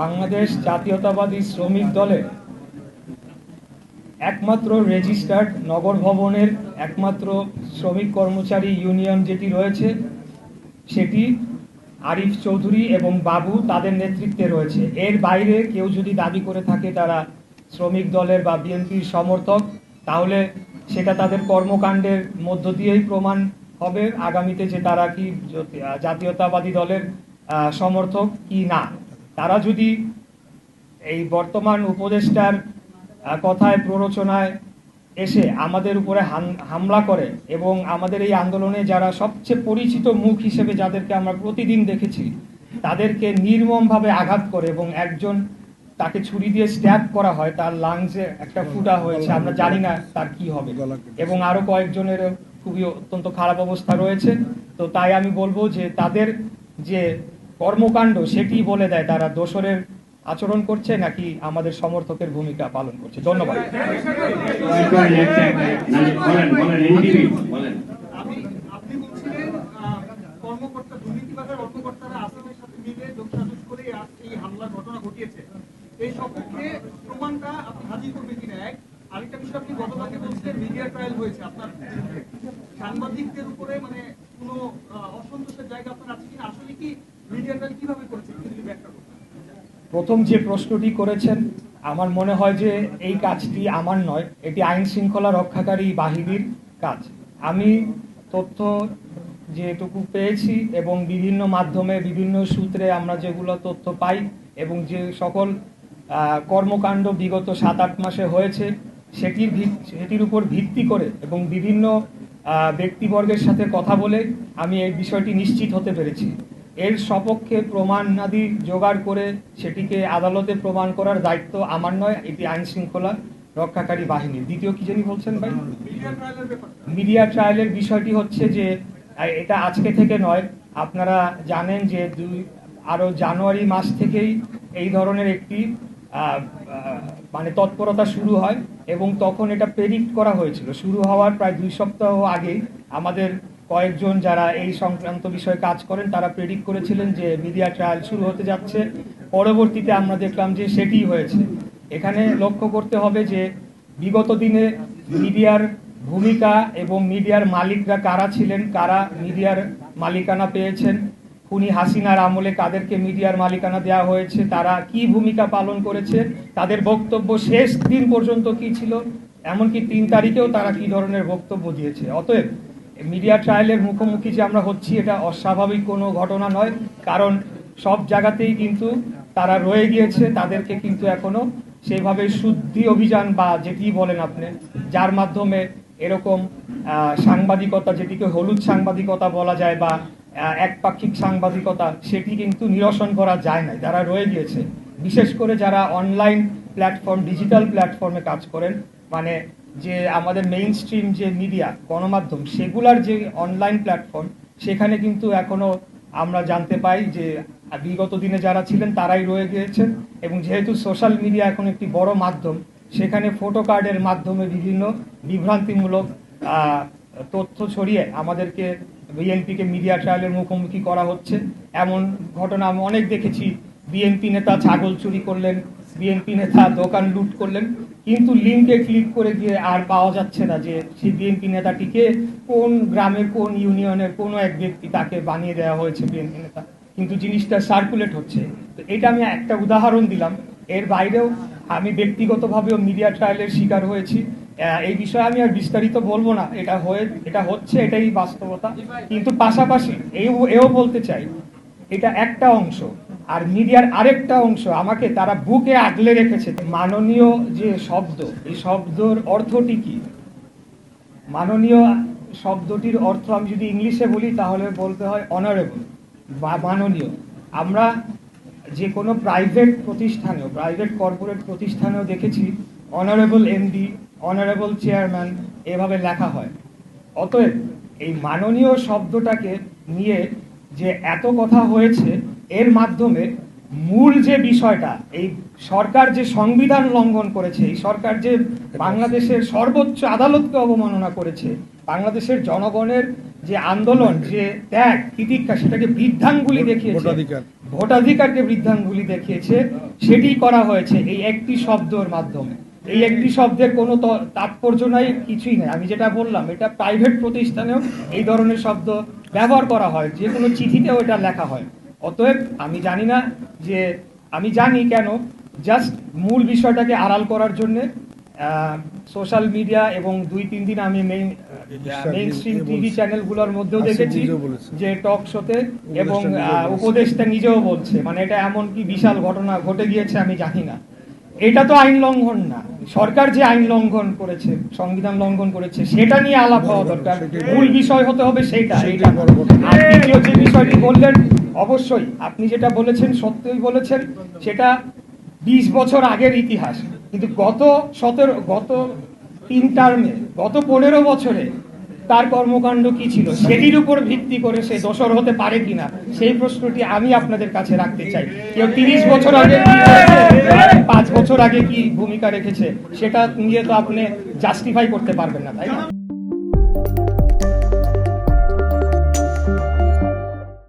বাংলাদেশ জাতীয়তাবাদী শ্রমিক দলের একমাত্র রেজিস্টার্ড নগর ভবনের একমাত্র শ্রমিক কর্মচারী ইউনিয়ন যেটি রয়েছে, সেটি আরিফ চৌধুরী এবং বাবু তাদের নেতৃত্বে রয়েছে। এর বাইরে কেউ যদি দাবি করে থাকে তারা শ্রমিক দলের বা বিএনপির সমর্থক, তাহলে সেটা তাদের কর্মকাণ্ডের মধ্য দিয়েই প্রমাণ হবে। আগামীতে যে তারা কি জাতীয়তাবাদী দলের সমর্থক কি না। তারা যদি এই বর্তমান উপদেষ্টার কথায় প্ররোচনায় এসে আমাদের উপরে হামলা করে এবং আমাদের এই আন্দোলনে যারা সবচেয়ে পরিচিত মুখ হিসেবে যাদেরকে আমরা প্রতিদিন দেখেছি, তাদেরকে নির্মমভাবে আঘাত করে এবং একজন তাকে ছুরি দিয়ে স্ট্যাপ করা হয়, তার লাংসে একটা ফুটা হয়েছে, আমরা জানি না তার কি হবে। এবং আরও কয়েকজনের খুবই অত্যন্ত খারাপ অবস্থা রয়েছে। তো তাই আমি বলব যে তাদের যে কর্মকাণ্ড সেটি বলে দেয় তারা দোসরের আচরণ করছে নাকি আমাদের সমর্থকের ভূমিকা পালন করছে। ধন্যবাদ। এই প্রমাণটা আরেকটা বিষয় আপনি ট্রায়াল হয়েছে আপনার সাংবাদিকদের উপরে মানে কোনো অসন্তোষের জায়গা আপনার আছে কিনা? আসলে কি প্রথম যে প্রশ্নটি করেছেন, আমার মনে হয় যে এই কাজটি আমার নয়, এটি আইন শৃঙ্খলা রক্ষাকারী বাহিনীর কাজ। আমি তথ্য যেটুকু পেয়েছি এবং বিভিন্ন মাধ্যমে, বিভিন্ন সূত্রে আমরা যেগুলো তথ্য পাই এবং যে সকল কর্মকাণ্ড বিগত সাত আট মাসে হয়েছে, সেটির সেটির উপর ভিত্তি করে এবং বিভিন্ন ব্যক্তিবর্গের সাথে কথা বলে আমি এই বিষয়টি নিশ্চিত হতে পেরেছি। এর সপক্ষে প্রমাণাদি জোগাড় করে সেটিকে আদালতে প্রমাণ করার দায়িত্ব আমার নয় এটি আইন শৃঙ্খলা রক্ষাকারী বাহিনী দ্বিতীয় কি জানি বলছেন ভাই? মিডিয়া ট্রায়ালের বিষয়টি হচ্ছে যে এটা আজকে থেকে নয় আপনারা জানেন যে দুই আরও জানুয়ারি মাস থেকেই এই ধরনের একটি মানে তৎপরতা শুরু হয় এবং তখন এটা প্রেডিক্ট করা হয়েছিল। শুরু হওয়ার প্রায় দুই সপ্তাহ আগে আমাদের কয়েকজন যারা এই সংক্রান্ত বিষয়ে কাজ করেন, তারা প্রেডিক্ট করেছিলেন যে মিডিয়া ট্রায়াল শুরু হতে যাচ্ছে। পরবর্তীতে আমরা দেখলাম যে সেটি হয়েছে। এখানে লক্ষ্য করতে হবে যে বিগত দিনে মিডিয়ার ভূমিকা এবং মিডিয়ার মালিকরা কারা ছিলেন, কারা মিডিয়ার মালিকানা পেয়েছেন, খুনি হাসিনার আমলে কাদেরকে মিডিয়ার মালিকানা দেওয়া হয়েছে, তারা কি ভূমিকা পালন করেছে, তাদের বক্তব্য শেষ দিন পর্যন্ত কি ছিল, এমনকি তিন তারিখেও তারা কি ধরনের বক্তব্য দিয়েছে। অতএব মিডিয়া ট্রায়ালের মুখোমুখি যে আমরা হচ্ছি, এটা অস্বাভাবিক কোনো ঘটনা নয়। কারণ সব জায়গাতেই কিন্তু তারা রয়ে গিয়েছে, তাদেরকে কিন্তু এখনও সেইভাবে শুদ্ধি অভিযান বা যেটি বলেন আপনি, যার মাধ্যমে এরকম সাংবাদিকতা, যেটিকে হলুদ সাংবাদিকতা বলা যায় বা একপাক্ষিক সাংবাদিকতা, সেটি কিন্তু নিরসন করা যায় না যারা রয়ে গিয়েছে, বিশেষ করে যারা অনলাইন প্ল্যাটফর্ম ডিজিটাল প্ল্যাটফর্মে কাজ করেন মানে যে আমাদের মেইন স্ট্রিম যে মিডিয়া গণমাধ্যম, সেগুলার যে অনলাইন প্ল্যাটফর্ম সেখানে কিন্তু এখনও আমরা জানতে পাই যে বিগত দিনে যারা ছিলেন তারাই রয়ে গিয়েছেন এবং যেহেতু সোশ্যাল মিডিয়া এখন একটি বড় মাধ্যম, সেখানে ফটো কার্ডের মাধ্যমে বিভিন্ন বিভ্রান্তিমূলক তথ্য ছড়িয়ে আমাদেরকে বিএনপিকে মিডিয়া ট্রায়ালের মুখোমুখি করা হচ্ছে। এমন ঘটনা আমি অনেক দেখেছি। বিএনপি নেতা ছাগল চুরি করলেন বিএনপি নেতা দোকান লুট করলেন। কিন্তু লিঙ্কে ক্লিক করে গিয়ে আর পাওয়া যাচ্ছে না যে সেই বিএনপি নেতাটিকে কোন গ্রামের, কোন ইউনিয়নের কোনো এক ব্যক্তি তাকে বানিয়ে দেওয়া হয়েছে বিএনপি নেতা। কিন্তু জিনিসটা সার্কুলেট হচ্ছে। তো এটা আমি একটা উদাহরণ দিলাম। এর বাইরেও আমি ব্যক্তিগতভাবেও মিডিয়া ট্রায়ালের শিকার হয়েছি। এই বিষয়ে আমি আর বিস্তারিত বলব না। এটা হয়ে, এটা হচ্ছে, এটাই বাস্তবতা। কিন্তু পাশাপাশি এও বলতে চাই, এটা একটা অংশ। আর মিডিয়ার আরেকটা অংশ আমাকে তারা বুকে আগলে রেখেছে। মাননীয় যে শব্দ, এই শব্দর অর্থটি কি? মাননীয় শব্দটির অর্থ আমি যদি ইংলিশে বলি তাহলে বলতে হয় অনারেবল বা মাননীয়। আমরা যে কোনো প্রাইভেট প্রতিষ্ঠানেও প্রাইভেট কর্পোরেট প্রতিষ্ঠানেও দেখেছি অনারেবল এমডি অনারেবল চেয়ারম্যান এভাবে লেখা হয়। অতএব এই মাননীয় শব্দটাকে নিয়ে যে এত কথা হয়েছে এর মাধ্যমে মূল যে বিষয়টা এই সরকার যে সংবিধান লঙ্ঘন করেছে এই সরকার যে বাংলাদেশের সর্বোচ্চ আদালতকে অবমাননা করেছে বাংলাদেশের জনগণের যে আন্দোলন যে ত্যাগ তিতিক্ষা সেটাকে বৃদ্ধাঙ্গুলি দেখিয়েছে ভোটাধিকারকে বৃদ্ধাঙ্গুলি দেখিয়েছে সেটি করা হয়েছে এই একটি শব্দর মাধ্যমে। এই একটি শব্দের কোনো তাৎপর্য নাই কিছুই নাই। আমি যেটা বললাম এটা প্রাইভেট প্রতিষ্ঠানেও এই ধরনের শব্দ ব্যবহার করা হয় যে কোনো চিঠিতেও এটা লেখা হয়। অতএব আমি জানি না যে আমি জানি কেন জাস্ট মূল বিষয়টাকে আড়াল করার জন্যে সোশ্যাল মিডিয়া এবং দুই তিন দিন আমি মেইন মেইন স্ট্রিম টিভি চ্যানেলগুলোর মধ্যেও দেখেছি যে টক শোতে এবং বলেছে। নিজেও বলছে। মানে এটা এমন কি বিশাল ঘটনা ঘটে গিয়েছে আমি জানি না। এটা তো আইন লঙ্ঘন না। সরকার যে আইন লঙ্ঘন করেছে সংবিধান লঙ্ঘন করেছে সেটা নিয়ে আলাপ হওয়া দরকার। মূল বিষয় হতে হবে কথা। আর দ্বিতীয় যে বিষয়টি বললেন অবশ্যই, আপনি যেটা বলেছেন, সত্যই বলেছেন, সেটা বিশ বছর আগের ইতিহাস। কিন্তু গত সতেরো, গত তিন টার্মে গত পনেরো বছরে তার কর্মকাণ্ড কি ছিল? সেটির উপর ভিত্তি করে সে দোষর হতে পারে কিনা, সেই প্রশ্নটি আমি আপনাদের কাছে রাখতে চাই। কেউ তিরিশ বছর আগে পাঁচ বছর আগে কি ভূমিকা রেখেছে? সেটা নিয়ে তো আপনি জাস্টিফাই করতে পারবেন না, তাই না?